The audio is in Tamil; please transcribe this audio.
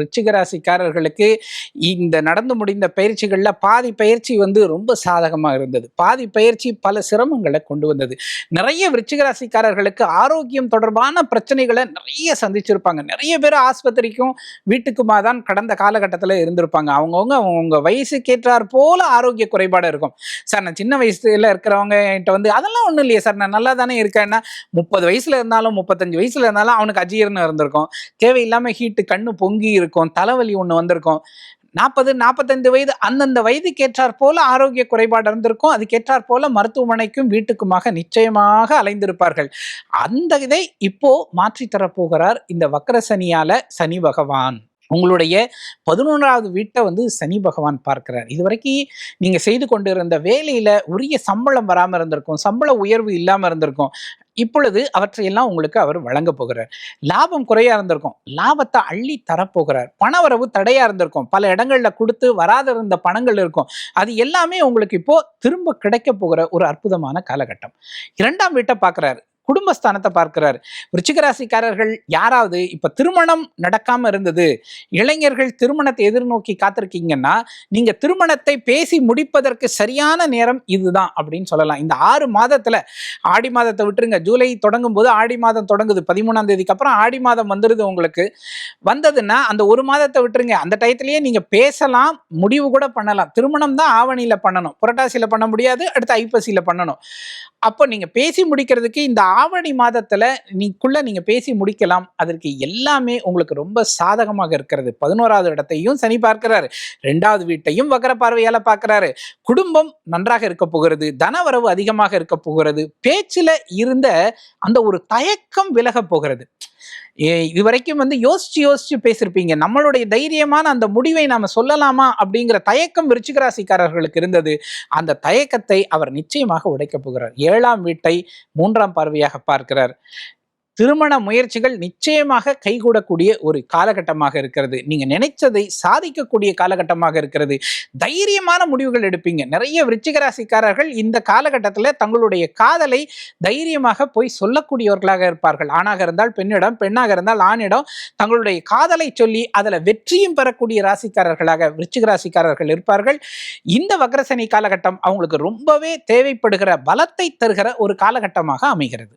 ரிச்சிகராசிக்காரர்களுக்கு இந்த நடந்து முடிந்த பயிற்சிகளில் பாதி பயிற்சி வந்து ரொம்ப சாதகமாக இருந்தது. பாதி பயிற்சி பல சிரமங்களை கொண்டு வந்தது. நிறைய ரிச்சிகராசிக்காரர்களுக்கு ஆரோக்கியம் தொடர்பான பிரச்சனைகளை நிறைய சந்திச்சிருப்பாங்க. நிறைய பேர் ஆஸ்பத்திரிக்கும் வீட்டுக்குமா தான் கடந்த காலகட்டத்தில் இருந்திருப்பாங்க. அவங்கவுங்க அவங்கவுங்க வயசுக்கேற்றார் போல ஆரோக்கிய குறைபாடு இருக்கும். சார் நான் சின்ன வயசுல இருக்கிறவங்க என்கிட்ட வந்து அதெல்லாம் ஒன்றும் இல்லையே சார் நான் நல்லா தானே இருக்கேன்னா முப்பது வயசுல இருந்தாலும் முப்பத்தஞ்சு வயசுல இருந்தாலும் அவனுக்கு அஜீரணம் இருந்திருக்கும். தேவையில்லாமல் ஹீட்டு கண்ணு பொங்கி இருக்கும் தலைவலி ஒன்று வந்திருக்கும். நாற்பது நாற்பத்தைந்து வயது அந்தந்த வயதுக்கேற்றாற் போல ஆரோக்கிய குறைபாடு இருந்திருக்கும் அதுக்கேற்றாற் போல மருத்துவமனைக்கும் வீட்டுக்குமாக நிச்சயமாக அலைந்திருப்பார்கள். அந்த இதை இப்போ மாற்றித் தரப்போகிறார் இந்த வக்கரசனியால சனி பகவான். உங்களுடைய பதினொன்றாவது வீட்டை வந்து சனி பகவான் பார்க்கிறார். இது வரைக்கும் நீங்கள் செய்து கொண்டிருந்த வேலையில் உரிய சம்பளம் வராமல் இருந்திருக்கும் சம்பள உயர்வு இல்லாமல் இருந்திருக்கும். இப்பொழுது அவற்றையெல்லாம் உங்களுக்கு அவர் வழங்க போகிறார். லாபம் குறையா இருந்திருக்கும். லாபத்தை அள்ளி தரப்போகிறார் பணவரவு தடையா இருந்திருக்கும். பல இடங்கள்ல கொடுத்து வராத இருந்த பணங்கள் இருக்கும். அது எல்லாமே உங்களுக்கு இப்போ திரும்ப கிடைக்க போகிற ஒரு அற்புதமான காலகட்டம். இரண்டாம் வீட்டை பார்க்குறாரு. குடும்பஸ்தானத்தை பார்க்கிறார். விருச்சிகராசிக்காரர்கள் யாராவது இப்ப திருமணம் நடக்காம இருந்தது இளைஞர்கள் திருமணத்தை எதிர்நோக்கி காத்திருக்கீங்கன்னா நீங்க திருமணத்தை பேசி முடிப்பதற்கு சரியான நேரம் இதுதான் அப்படின்னு சொல்லலாம். இந்த ஆறு மாதத்துல ஆடி மாதத்தை விட்டுருங்க. ஜூலை தொடங்கும் போது ஆடி மாதம் தொடங்குது. பதிமூணாம் தேதிக்கு அப்புறம் ஆடி மாதம் வந்துடுது உங்களுக்கு. வந்ததுன்னா அந்த ஒரு மாதத்தை விட்டுருங்க. அந்த டயத்திலேயே நீங்க பேசலாம் முடிவு கூட பண்ணலாம். திருமணம் தான் ஆவணியில பண்ணணும். புரட்டாசியில பண்ண முடியாது அடுத்து ஐப்பசியில பண்ணணும். அப்போ நீங்க பேசி முடிக்கிறதுக்கு இந்த ஆவணி மாதத்துல நீக்குள்ள நீங்க பேசி முடிக்கலாம். அதற்கு எல்லாமே உங்களுக்கு ரொம்ப சாதகமாக இருக்கிறது. பதினோராவது இடத்தையும் சனி பார்க்கிறாரு. ரெண்டாவது வீட்டையும் வக்கர பார்வையால பார்க்கிறாரு. குடும்பம் நன்றாக இருக்க போகிறது. தனவரவு அதிகமாக இருக்க போகிறது. பேச்சுல இருந்த அந்த ஒரு தயக்கம் விலக போகிறது. ஏ- இதுவரைக்கும் வந்து யோசிச்சு யோசிச்சு பேசியிருப்பீங்க நம்மளுடைய தைரியமான அந்த முடிவை நாம சொல்லலாமா அப்படிங்கிற தயக்கம் விருச்சிகராசிக்காரர்களுக்கு இருந்தது. அந்த தயக்கத்தை அவர் நிச்சயமாக உடைக்க போகிறார். ஏழாம் வீட்டை மூன்றாம் பார்வையாக பார்க்கிறார். திருமண முயற்சிகள் நிச்சயமாக கைகூடக்கூடிய ஒரு காலகட்டமாக இருக்கிறது. நீங்க நினைச்சதை சாதிக்கக்கூடிய காலகட்டமாக இருக்கிறது. தைரியமான முடிவுகள் எடுப்பீங்க. நிறைய விருச்சிகராசிக்காரர்கள் இந்த காலகட்டத்தில் தங்களுடைய காதலை தைரியமாக போய் சொல்லக்கூடியவர்களாக இருப்பார்கள். ஆணாக இருந்தால் பெண்ணிடம் பெண்ணாக இருந்தால் ஆணிடம். தங்களுடைய காதலை சொல்லி அதில் வெற்றியும் பெறக்கூடிய ராசிக்காரர்களாக விருச்சிகராசிக்காரர்கள் இருப்பார்கள். இந்த வக்ரசனி காலகட்டம் அவங்களுக்கு ரொம்பவே தேவைப்படுகிற பலத்தை தருகிற ஒரு காலகட்டமாக அமைகிறது.